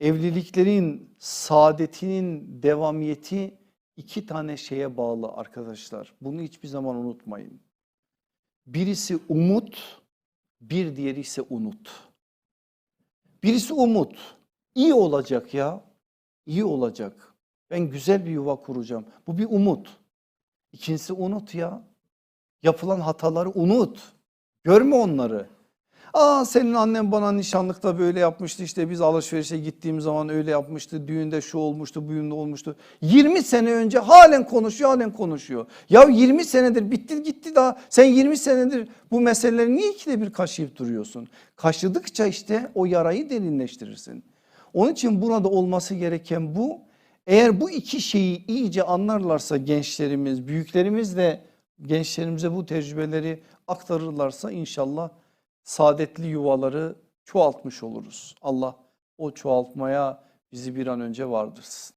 Evliliklerin saadetinin devamiyeti iki tane şeye bağlı arkadaşlar. Bunu hiçbir zaman unutmayın. Birisi umut, bir diğeri ise unut. Birisi umut. İyi olacak ya. iyi olacak. Ben güzel bir yuva kuracağım. Bu bir umut. İkincisi unut ya. Yapılan hataları unut. Görme onları. Aa senin annen bana nişanlıkta böyle yapmıştı işte biz alışverişe gittiğim zaman öyle yapmıştı. Düğünde şu olmuştu, bugün de olmuştu. 20 sene önce halen konuşuyor, halen konuşuyor. Ya 20 senedir bitti gitti daha. Sen 20 senedir bu meseleleri niye ikide bir kaşıyıp duruyorsun? Kaşıdıkça işte o yarayı derinleştirirsin. Onun için burada olması gereken bu. Eğer bu iki şeyi iyice anlarlarsa gençlerimiz, büyüklerimiz de gençlerimize bu tecrübeleri aktarırlarsa inşallah saadetli yuvaları çoğaltmış oluruz. Allah o çoğaltmaya bizi bir an önce vardırsın.